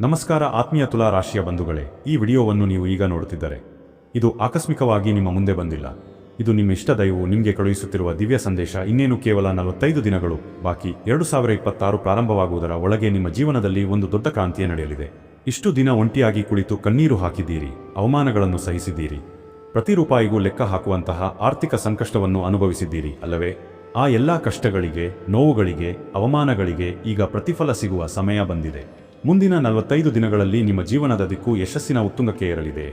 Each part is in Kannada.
ನಮಸ್ಕಾರ ಆತ್ಮೀಯ ತುಲಾ ರಾಶಿಯ ಬಂಧುಗಳೇ, ಈ ವಿಡಿಯೋವನ್ನು ನೀವು ಈಗ ನೋಡುತ್ತಿದ್ದರೆ, ಇದು ಆಕಸ್ಮಿಕವಾಗಿ ನಿಮ್ಮ ಮುಂದೆ ಬಂದಿಲ್ಲ. ಇದು ನಿಮ್ಮ ಇಷ್ಟ ದೈವವು ನಿಮಗೆ ಕಳುಹಿಸುತ್ತಿರುವ ದಿವ್ಯ ಸಂದೇಶ ಇನ್ನೇನು ಕೇವಲ ನಲವತ್ತೈದು ದಿನಗಳು, ಬಾಕಿ ಎರಡು ಸಾವಿರ ಇಪ್ಪತ್ತಾರು ಪ್ರಾರಂಭವಾಗುವುದರ ಒಳಗೆ ನಿಮ್ಮ ಜೀವನದಲ್ಲಿ ಒಂದು ದೊಡ್ಡ ಕ್ರಾಂತಿಯ ನಡೆಯಲಿದೆ. ಇಷ್ಟು ದಿನ ಒಂಟಿಯಾಗಿ ಕುಳಿತು ಕಣ್ಣೀರು ಹಾಕಿದ್ದೀರಿ, ಅವಮಾನಗಳನ್ನು ಸಹಿಸಿದ್ದೀರಿ. ಪ್ರತಿ ರೂಪಾಯಿಗೂ ಲೆಕ್ಕ ಹಾಕುವಂತಹ ಆರ್ಥಿಕ ಸಂಕಷ್ಟವನ್ನು ಅನುಭವಿಸಿದ್ದೀರಿ ಅಲ್ಲವೇ? ಆ ಎಲ್ಲ ಕಷ್ಟಗಳಿಗೆ, ನೋವುಗಳಿಗೆ, ಅವಮಾನಗಳಿಗೆ ಈಗ ಪ್ರತಿಫಲ ಸಿಗುವ ಸಮಯ ಬಂದಿದೆ. ಮುಂದಿನ ನಲವತ್ತೈದು ದಿನಗಳಲ್ಲಿ ನಿಮ್ಮ ಜೀವನದ ದಿಕ್ಕು ಯಶಸ್ಸಿನ ಉತ್ತುಂಗಕ್ಕೆ ಏರಲಿದೆ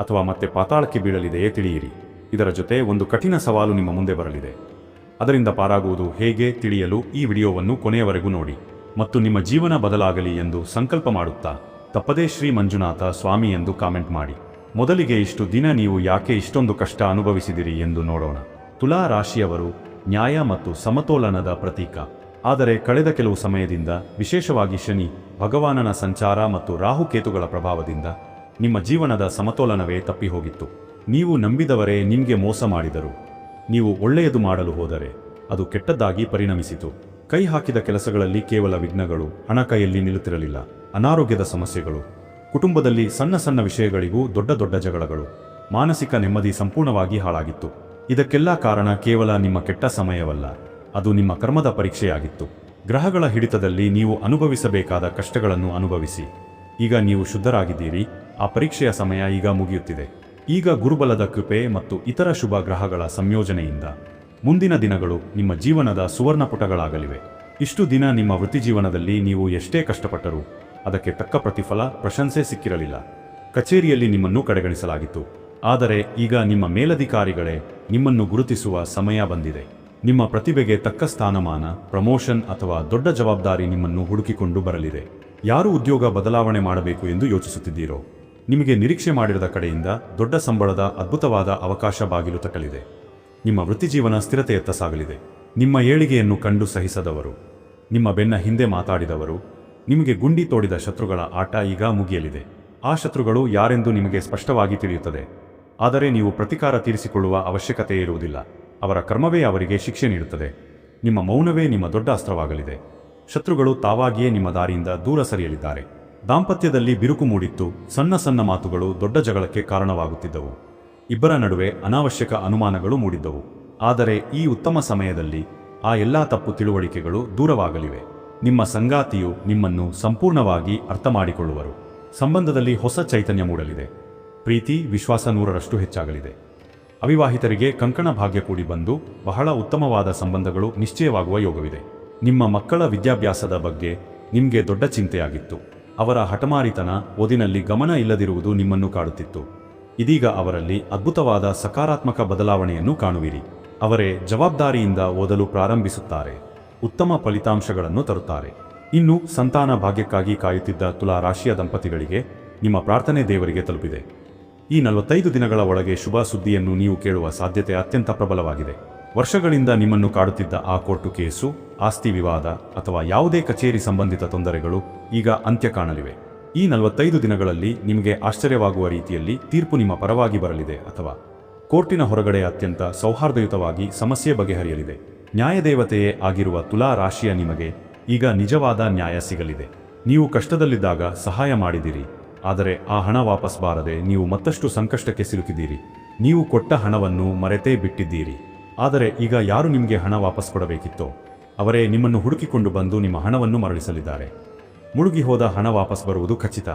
ಅಥವಾ ಮತ್ತೆ ಪಾತಾಳಕ್ಕೆ ಬೀಳಲಿದೆಯೇ ತಿಳಿಯಿರಿ. ಇದರ ಜೊತೆ ಒಂದು ಕಠಿಣ ಸವಾಲು ನಿಮ್ಮ ಮುಂದೆ ಬರಲಿದೆ. ಅದರಿಂದ ಪಾರಾಗುವುದು ಹೇಗೆ ತಿಳಿಯಲು ಈ ವಿಡಿಯೋವನ್ನು ಕೊನೆಯವರೆಗೂ ನೋಡಿ ಮತ್ತು ನಿಮ್ಮ ಜೀವನ ಬದಲಾಗಲಿ ಎಂದು ಸಂಕಲ್ಪ ಮಾಡುತ್ತಾ ತಪ್ಪದೇ ಶ್ರೀ ಮಂಜುನಾಥ ಸ್ವಾಮಿ ಎಂದು ಕಾಮೆಂಟ್ ಮಾಡಿ. ಮೊದಲಿಗೆ ಇಷ್ಟು ದಿನ ನೀವು ಯಾಕೆ ಇಷ್ಟೊಂದು ಕಷ್ಟ ಅನುಭವಿಸಿದಿರಿ ಎಂದು ನೋಡೋಣ. ತುಲಾ ರಾಶಿಯವರು ನ್ಯಾಯ ಮತ್ತು ಸಮತೋಲನದ ಪ್ರತೀಕ. ಆದರೆ ಕಳೆದ ಕೆಲವು ಸಮಯದಿಂದ, ವಿಶೇಷವಾಗಿ ಶನಿ, ಭಗವಾನನ ಸಂಚಾರ ಮತ್ತು ರಾಹುಕೇತುಗಳ ಪ್ರಭಾವದಿಂದ, ನಿಮ್ಮ ಜೀವನದ ಸಮತೋಲನವೇ ತಪ್ಪಿ ಹೋಗಿತ್ತು ನೀವು ನಂಬಿದವರೇ ನಿಮಗೆ ಮೋಸ ಮಾಡಿದರು. ನೀವು ಒಳ್ಳೆಯದು ಮಾಡಲು ಹೋದರೆ, ಅದು ಕೆಟ್ಟದ್ದಾಗಿ ಪರಿಣಮಿಸಿತು. ಕೈ ಹಾಕಿದ ಕೆಲಸಗಳಲ್ಲಿ ಕೇವಲ ವಿಘ್ನಗಳು, ಹಣ ಕೈಯಲ್ಲಿ ನಿಲ್ಲುತ್ತಿರಲಿಲ್ಲ, ಅನಾರೋಗ್ಯದ ಸಮಸ್ಯೆಗಳು, ಕುಟುಂಬದಲ್ಲಿ ಸಣ್ಣ ಸಣ್ಣ ವಿಷಯಗಳಿಗೂ ದೊಡ್ಡ ದೊಡ್ಡ ಜಗಳಗಳು, ಮಾನಸಿಕ ನೆಮ್ಮದಿ ಸಂಪೂರ್ಣವಾಗಿ ಹಾಳಾಗಿತ್ತು. ಇದಕ್ಕೆಲ್ಲ ಕಾರಣ ಕೇವಲ ನಿಮ್ಮ ಕೆಟ್ಟ ಸಮಯವಲ್ಲ. ಅದು ನಿಮ್ಮ ಕರ್ಮದ ಪರೀಕ್ಷೆಯಾಗಿತ್ತು. ಗ್ರಹಗಳ ಹಿಡಿತದಲ್ಲಿ ನೀವು ಅನುಭವಿಸಬೇಕಾದ ಕಷ್ಟಗಳನ್ನು ಅನುಭವಿಸಿ. ಈಗ ನೀವು ಶುದ್ಧರಾಗಿದ್ದೀರಿ. ಆ ಪರೀಕ್ಷೆಯ ಸಮಯ ಈಗ ಮುಗಿಯುತ್ತಿದೆ. ಈಗ ಗುರುಬಲದ ಕೃಪೆ ಮತ್ತು ಇತರ ಶುಭ ಗ್ರಹಗಳ ಸಂಯೋಜನೆಯಿಂದ. ಮುಂದಿನ ದಿನಗಳು ನಿಮ್ಮ ಜೀವನದ ಸುವರ್ಣ ಪುಟಗಳಾಗಲಿವೆ ಇಷ್ಟು ದಿನ ನಿಮ್ಮ ವೃತ್ತಿಜೀವನದಲ್ಲಿ ನೀವು ಎಷ್ಟೇ ಕಷ್ಟಪಟ್ಟರೂ ಅದಕ್ಕೆ ತಕ್ಕ ಪ್ರತಿಫಲ, ಪ್ರಶಂಸೆ ಸಿಕ್ಕಿರಲಿಲ್ಲ. ಕಚೇರಿಯಲ್ಲಿ ನಿಮ್ಮನ್ನು ಕಡೆಗಣಿಸಲಾಗಿತ್ತು. ಆದರೆ ಈಗ ನಿಮ್ಮ ಮೇಲಧಿಕಾರಿಗಳೇ ನಿಮ್ಮನ್ನು ಗುರುತಿಸುವ ಸಮಯ ಬಂದಿದೆ. ನಿಮ್ಮ ಪ್ರತಿಭೆಗೆ ತಕ್ಕ ಸ್ಥಾನಮಾನ, ಪ್ರಮೋಷನ್ ಅಥವಾ ದೊಡ್ಡ ಜವಾಬ್ದಾರಿ ನಿಮ್ಮನ್ನು ಹುಡುಕಿಕೊಂಡು ಬರಲಿದೆ. ಯಾರು ಉದ್ಯೋಗ ಬದಲಾವಣೆ ಮಾಡಬೇಕು ಎಂದು ಯೋಚಿಸುತ್ತಿದ್ದೀರೋ? ನಿಮಗೆ ನಿರೀಕ್ಷೆ ಮಾಡಿರದ ಕಡೆಯಿಂದ ದೊಡ್ಡ ಸಂಬಳದ ಅದ್ಭುತವಾದ ಅವಕಾಶ ಬಾಗಿಲು ತಟ್ಟಲಿದೆ. ನಿಮ್ಮ ವೃತ್ತಿಜೀವನ ಸ್ಥಿರತೆಯತ್ತ ಸಾಗಲಿದೆ. ನಿಮ್ಮ ಏಳಿಗೆಯನ್ನು ಕಂಡು ಸಹಿಸದವರು, ನಿಮ್ಮ ಬೆನ್ನ ಹಿಂದೆ ಮಾತಾಡಿದವರು, ನಿಮಗೆ ಗುಂಡಿ ತೋಡಿದ ಶತ್ರುಗಳ ಆಟ ಈಗ ಮುಗಿಯಲಿದೆ. ಆ ಶತ್ರುಗಳು ಯಾರೆಂದು ನಿಮಗೆ ಸ್ಪಷ್ಟವಾಗಿ ತಿಳಿಯುತ್ತದೆ. ಆದರೆ ನೀವು ಪ್ರತಿಕಾರ ತೀರಿಸಿಕೊಳ್ಳುವ ಅವಶ್ಯಕತೆ ಇರುವುದಿಲ್ಲ. ಅವರ ಕರ್ಮವೇ ಅವರಿಗೆ ಶಿಕ್ಷೆ ನೀಡುತ್ತದೆ. ನಿಮ್ಮ ಮೌನವೇ ನಿಮ್ಮ ದೊಡ್ಡ ಅಸ್ತ್ರವಾಗಲಿದೆ. ಶತ್ರುಗಳು ತಾವಾಗಿಯೇ ನಿಮ್ಮ ದಾರಿಯಿಂದ ದೂರ ಸರಿಯಲಿದ್ದಾರೆ. ದಾಂಪತ್ಯದಲ್ಲಿ ಬಿರುಕು ಮೂಡಿತ್ತು. ಸಣ್ಣ ಸಣ್ಣ ಮಾತುಗಳು ದೊಡ್ಡ ಜಗಳಕ್ಕೆ ಕಾರಣವಾಗುತ್ತಿದ್ದವು. ಇಬ್ಬರ ನಡುವೆ ಅನಾವಶ್ಯಕ ಅನುಮಾನಗಳು ಮೂಡಿದ್ದವು. ಆದರೆ ಈ ಉತ್ತಮ ಸಮಯದಲ್ಲಿ ಆ ಎಲ್ಲಾ ತಪ್ಪು ತಿಳುವಳಿಕೆಗಳು ದೂರವಾಗಲಿವೆ. ನಿಮ್ಮ ಸಂಗಾತಿಯು ನಿಮ್ಮನ್ನು ಸಂಪೂರ್ಣವಾಗಿ ಅರ್ಥ ಮಾಡಿಕೊಳ್ಳುವರು ಸಂಬಂಧದಲ್ಲಿ ಹೊಸ ಚೈತನ್ಯ ಮೂಡಲಿದೆ. ಪ್ರೀತಿ ವಿಶ್ವಾಸ ನೂರರಷ್ಟು ಹೆಚ್ಚಾಗಲಿದೆ. ಅವಿವಾಹಿತರಿಗೆ ಕಂಕಣ ಭಾಗ್ಯ ಕೂಡಿ ಬಂದು ಬಹಳ ಉತ್ತಮವಾದ ಸಂಬಂಧಗಳು ನಿಶ್ಚಯವಾಗುವ ಯೋಗವಿದೆ. ನಿಮ್ಮ ಮಕ್ಕಳ ವಿದ್ಯಾಭ್ಯಾಸದ ಬಗ್ಗೆ ನಿಮಗೆ ದೊಡ್ಡ ಚಿಂತೆಯಾಗಿತ್ತು. ಅವರ ಹಠಮಾರಿತನ ಓದಿನಲ್ಲಿ ಗಮನ ಇಲ್ಲದಿರುವುದು ನಿಮ್ಮನ್ನು ಕಾಡುತ್ತಿತ್ತು. ಇದೀಗ ಅವರಲ್ಲಿ ಅದ್ಭುತವಾದ ಸಕಾರಾತ್ಮಕ ಬದಲಾವಣೆಯನ್ನು ಕಾಣುವಿರಿ. ಅವರೇ ಜವಾಬ್ದಾರಿಯಿಂದ ಓದಲು ಪ್ರಾರಂಭಿಸುತ್ತಾರೆ. ಉತ್ತಮ ಫಲಿತಾಂಶಗಳನ್ನು ತರುತ್ತಾರೆ. ಇನ್ನು ಸಂತಾನ ಭಾಗ್ಯಕ್ಕಾಗಿ ಕಾಯುತ್ತಿದ್ದ ತುಲಾ ರಾಶಿಯ ದಂಪತಿಗಳಿಗೆ ನಿಮ್ಮ ಪ್ರಾರ್ಥನೆ ದೇವರಿಗೆ ತಲುಪಿದೆ. ಈ ನಲವತ್ತೈದು ದಿನಗಳ ಒಳಗೆ ಶುಭ ಸುದ್ದಿಯನ್ನು ನೀವು ಕೇಳುವ ಸಾಧ್ಯತೆ ಅತ್ಯಂತ ಪ್ರಬಲವಾಗಿದೆ. ವರ್ಷಗಳಿಂದ ನಿಮ್ಮನ್ನು ಕಾಡುತ್ತಿದ್ದ ಆ ಕೋರ್ಟು ಕೇಸು, ಆಸ್ತಿ ವಿವಾದ ಅಥವಾ ಯಾವುದೇ ಕಚೇರಿ ಸಂಬಂಧಿತ ತೊಂದರೆಗಳು ಈಗ ಅಂತ್ಯ ಕಾಣಲಿವೆ. ಈ ನಲವತ್ತೈದು ದಿನಗಳಲ್ಲಿ ನಿಮಗೆ ಆಶ್ಚರ್ಯವಾಗುವ ರೀತಿಯಲ್ಲಿ ತೀರ್ಪು ನಿಮ್ಮ ಪರವಾಗಿ ಬರಲಿದೆ ಅಥವಾ ಕೋರ್ಟಿನ ಹೊರಗಡೆ ಅತ್ಯಂತ ಸೌಹಾರ್ದಯುತವಾಗಿ ಸಮಸ್ಯೆ ಬಗೆಹರಿಯಲಿದೆ. ನ್ಯಾಯದೇವತೆಯೇ ಆಗಿರುವ ತುಲಾ ರಾಶಿಯ ನಿಮಗೆ ಈಗ ನಿಜವಾದ ನ್ಯಾಯ ಸಿಗಲಿದೆ. ನೀವು ಕಷ್ಟದಲ್ಲಿದ್ದಾಗ ಸಹಾಯ ಮಾಡಿದಿರಿ. ಆದರೆ ಆ ಹಣ ವಾಪಸ್ ಬಾರದೆ ನೀವು ಮತ್ತಷ್ಟು ಸಂಕಷ್ಟಕ್ಕೆ ಸಿಲುಕಿದ್ದೀರಿ. ನೀವು ಕೊಟ್ಟ ಹಣವನ್ನು ಮರೆತೇ ಬಿಟ್ಟಿದ್ದೀರಿ. ಆದರೆ ಈಗ ಯಾರು ನಿಮಗೆ ಹಣ ವಾಪಸ್ ಕೊಡಬೇಕಿತ್ತೋ? ಅವರೇ ನಿಮ್ಮನ್ನು ಹುಡುಕಿಕೊಂಡು ಬಂದು ನಿಮ್ಮ ಹಣವನ್ನು ಮರಳಿಸಲಿದ್ದಾರೆ. ಮುಳುಗಿ ಹೋದ ಹಣ ವಾಪಸ್ ಬರುವುದು ಖಚಿತ.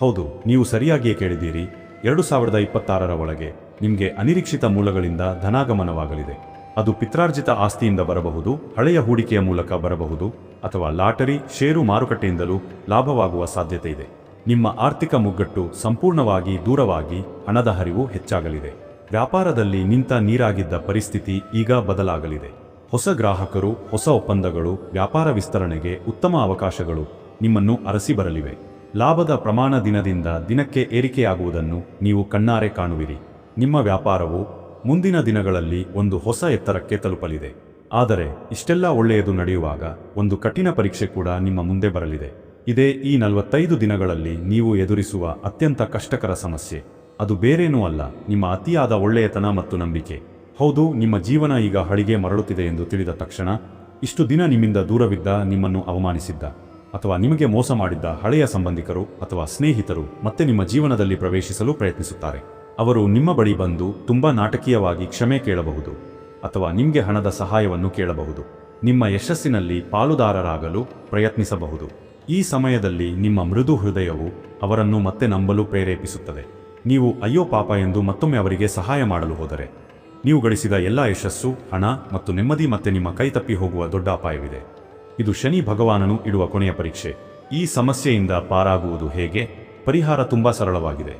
ಹೌದು, ನೀವು ಸರಿಯಾಗಿಯೇ ಕೇಳಿದ್ದೀರಿ. ಎರಡು ಸಾವಿರದ ಇಪ್ಪತ್ತಾರರ ಒಳಗೆ ನಿಮಗೆ ಅನಿರೀಕ್ಷಿತ ಮೂಲಗಳಿಂದ ಧನಾಗಮನವಾಗಲಿದೆ. ಅದು ಪಿತ್ರಾರ್ಜಿತ ಆಸ್ತಿಯಿಂದ ಬರಬಹುದು, ಹಳೆಯ ಹೂಡಿಕೆಯ ಮೂಲಕ ಬರಬಹುದು ಅಥವಾ ಲಾಟರಿ, ಷೇರು ಮಾರುಕಟ್ಟೆಯಿಂದಲೂ ಲಾಭವಾಗುವ ಸಾಧ್ಯತೆ ಇದೆ ನಿಮ್ಮ ಆರ್ಥಿಕ ಮುಗ್ಗಟ್ಟು ಸಂಪೂರ್ಣವಾಗಿ ದೂರವಾಗಿ ಹಣದ ಹರಿವು ಹೆಚ್ಚಾಗಲಿದೆ. ವ್ಯಾಪಾರದಲ್ಲಿ ನಿಂತ ನೀರಾಗಿದ್ದ ಪರಿಸ್ಥಿತಿ ಈಗ ಬದಲಾಗಲಿದೆ. ಹೊಸ ಗ್ರಾಹಕರು, ಹೊಸ ಒಪ್ಪಂದಗಳು, ವ್ಯಾಪಾರ ವಿಸ್ತರಣೆಗೆ ಉತ್ತಮ ಅವಕಾಶಗಳು ನಿಮ್ಮನ್ನು ಅರಸಿ ಬರಲಿವೆ. ಲಾಭದ ಪ್ರಮಾಣ ದಿನದಿಂದ ದಿನಕ್ಕೆ ಏರಿಕೆಯಾಗುವುದನ್ನು ನೀವು ಕಣ್ಣಾರೆ ಕಾಣುವಿರಿ. ನಿಮ್ಮ ವ್ಯಾಪಾರವು ಮುಂದಿನ ದಿನಗಳಲ್ಲಿ ಒಂದು ಹೊಸ ಎತ್ತರಕ್ಕೆ ತಲುಪಲಿದೆ. ಆದರೆ ಇಷ್ಟೆಲ್ಲ ಒಳ್ಳೆಯದು ನಡೆಯುವಾಗ ಒಂದು ಕಠಿಣ ಪರೀಕ್ಷೆ ಕೂಡ ನಿಮ್ಮ ಮುಂದೆ ಬರಲಿದೆ. ಇದೇ ಈ ನಲವತ್ತೈದು ದಿನಗಳಲ್ಲಿ ನೀವು ಎದುರಿಸುವ ಅತ್ಯಂತ ಕಷ್ಟಕರ ಸಮಸ್ಯೆ. ಅದು ಬೇರೇನೂ ಅಲ್ಲ, ನಿಮ್ಮ ಅತಿಯಾದ ಒಳ್ಳೆಯತನ ಮತ್ತು ನಂಬಿಕೆ. ಹೌದು, ನಿಮ್ಮ ಜೀವನ ಈಗ ಹಳಿಗೆ ಮರಳುತ್ತಿದೆ ಎಂದು ತಿಳಿದ ತಕ್ಷಣ, ಇಷ್ಟು ದಿನ ನಿಮ್ಮಿಂದ ದೂರವಿದ್ದ ನಿಮ್ಮನ್ನು ಅವಮಾನಿಸಿದ್ದ, ಅಥವಾ ನಿಮಗೆ ಮೋಸ ಮಾಡಿದ್ದ ಹಳೆಯ ಸಂಬಂಧಿಕರು ಅಥವಾ ಸ್ನೇಹಿತರು ಮತ್ತೆ ನಿಮ್ಮ ಜೀವನದಲ್ಲಿ ಪ್ರವೇಶಿಸಲು ಪ್ರಯತ್ನಿಸುತ್ತಾರೆ. ಅವರು ನಿಮ್ಮ ಬಳಿ ಬಂದು ತುಂಬಾ ನಾಟಕೀಯವಾಗಿ ಕ್ಷಮೆ ಕೇಳಬಹುದು, ಅಥವಾ ನಿಮಗೆ ಹಣದ ಸಹಾಯವನ್ನು ಕೇಳಬಹುದು. ನಿಮ್ಮ ಯಶಸ್ಸಿನಲ್ಲಿ ಪಾಲುದಾರರಾಗಲು ಪ್ರಯತ್ನಿಸಬಹುದು. ಈ ಸಮಯದಲ್ಲಿ ನಿಮ್ಮ ಮೃದು ಹೃದಯವು ಅವರನ್ನು ಮತ್ತೆ ನಂಬಲು ಪ್ರೇರೇಪಿಸುತ್ತದೆ. ನೀವು ಅಯ್ಯೋ ಪಾಪ ಎಂದು ಮತ್ತೊಮ್ಮೆ ಅವರಿಗೆ ಸಹಾಯ ಮಾಡಲು ಹೋದರೆ. ನೀವು ಗಳಿಸಿದ ಎಲ್ಲ ಯಶಸ್ಸು, ಹಣ ಮತ್ತು ನೆಮ್ಮದಿ ಮತ್ತೆ ನಿಮ್ಮ ಕೈ ತಪ್ಪಿ ಹೋಗುವ ದೊಡ್ಡ ಅಪಾಯವಿದೆ. ಇದು ಶನಿ ಭಗವಾನನು ಇಡುವ ಕೊನೆಯ ಪರೀಕ್ಷೆ. ಈ ಸಮಸ್ಯೆಯಿಂದ ಪಾರಾಗುವುದು ಹೇಗೆ? ಪರಿಹಾರ ತುಂಬಾ ಸರಳವಾಗಿದೆ.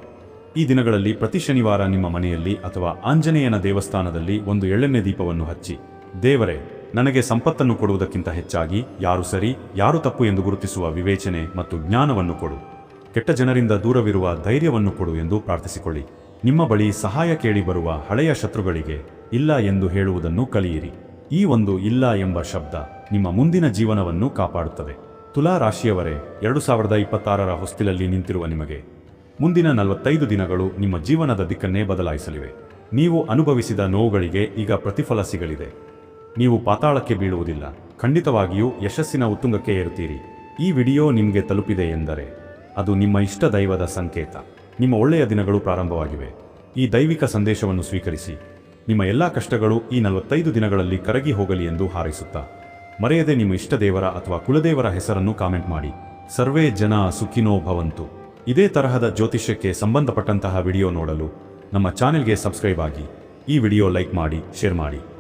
ಈ ದಿನಗಳಲ್ಲಿ ಪ್ರತಿ ಶನಿವಾರ ನಿಮ್ಮ ಮನೆಯಲ್ಲಿ ಅಥವಾ ಆಂಜನೇಯನ ದೇವಸ್ಥಾನದಲ್ಲಿ ಒಂದು ಎಳ್ಳೆಣ್ಣೆ ದೀಪವನ್ನು ಹಚ್ಚಿ. ದೇವರೇ ನನಗೆ ಸಂಪತ್ತನ್ನು ಕೊಡುವುದಕ್ಕಿಂತ ಹೆಚ್ಚಾಗಿ ಯಾರು ಸರಿ, ಯಾರು ತಪ್ಪು ಎಂದು ಗುರುತಿಸುವ ವಿವೇಚನೆ ಮತ್ತು ಜ್ಞಾನವನ್ನು ಕೊಡು. ಕೆಟ್ಟ ಜನರಿಂದ ದೂರವಿರುವ ಧೈರ್ಯವನ್ನು ಕೊಡು ಎಂದು ಪ್ರಾರ್ಥಿಸಿಕೊಳ್ಳಿ. ನಿಮ್ಮ ಬಳಿ ಸಹಾಯ ಕೇಳಿ ಬರುವ ಹಳೆಯ ಶತ್ರುಗಳಿಗೆ ಇಲ್ಲ ಎಂದು ಹೇಳುವುದನ್ನು ಕಲಿಯಿರಿ. ಈ ಒಂದು ಇಲ್ಲ ಎಂಬ ಶಬ್ದ ನಿಮ್ಮ ಮುಂದಿನ ಜೀವನವನ್ನು ಕಾಪಾಡುತ್ತದೆ. ತುಲಾ ರಾಶಿಯವರೇ, ಎರಡು ಸಾವಿರದ ಇಪ್ಪತ್ತಾರರ ಹೊಸ್ತಿಲಲ್ಲಿ ನಿಂತಿರುವ ನಿಮಗೆ ಮುಂದಿನ ನಲವತ್ತೈದು ದಿನಗಳು ನಿಮ್ಮ ಜೀವನದ ದಿಕ್ಕನ್ನೇ ಬದಲಾಯಿಸಲಿವೆ. ನೀವು ಅನುಭವಿಸಿದ ನೋವುಗಳಿಗೆ ಈಗ ಪ್ರತಿಫಲ ಸಿಗಲಿದೆ. ನೀವು ಪಾತಾಳಕ್ಕೆ ಬೀಳುವುದಿಲ್ಲ. ಖಂಡಿತವಾಗಿಯೂ ಯಶಸ್ಸಿನ ಉತ್ತುಂಗಕ್ಕೆ ಏರುತ್ತೀರಿ. ಈ ವಿಡಿಯೋ ನಿಮಗೆ ತಲುಪಿದೆ ಎಂದರೆ, ಅದು ನಿಮ್ಮ ಇಷ್ಟ ದೈವದ ಸಂಕೇತ. ನಿಮ್ಮ ಒಳ್ಳೆಯ ದಿನಗಳು ಪ್ರಾರಂಭವಾಗಿವೆ. ಈ ದೈವಿಕ ಸಂದೇಶವನ್ನು ಸ್ವೀಕರಿಸಿ. ನಿಮ್ಮ ಎಲ್ಲಾ ಕಷ್ಟಗಳು ಈ ನಲವತ್ತೈದು ದಿನಗಳಲ್ಲಿ ಕರಗಿ ಹೋಗಲಿ ಎಂದು ಹಾರೈಸುತ್ತಾ. ಮರೆಯದೆ ನಿಮ್ಮ ಇಷ್ಟ ದೇವರ ಅಥವಾ ಕುಲದೇವರ ಹೆಸರನ್ನು ಕಾಮೆಂಟ್ ಮಾಡಿ. ಸರ್ವೇ ಜನ ಸುಖಿನೋ ಭವಂತು. ಇದೇ ತರಹದ ಜ್ಯೋತಿಷ್ಯಕ್ಕೆ ಸಂಬಂಧಪಟ್ಟಂತಹ ವಿಡಿಯೋ ನೋಡಲು ನಮ್ಮ ಚಾನೆಲ್ಗೆ ಸಬ್ಸ್ಕ್ರೈಬ್ ಆಗಿ. ಈ ವಿಡಿಯೋ ಲೈಕ್ ಮಾಡಿ, ಶೇರ್ ಮಾಡಿ.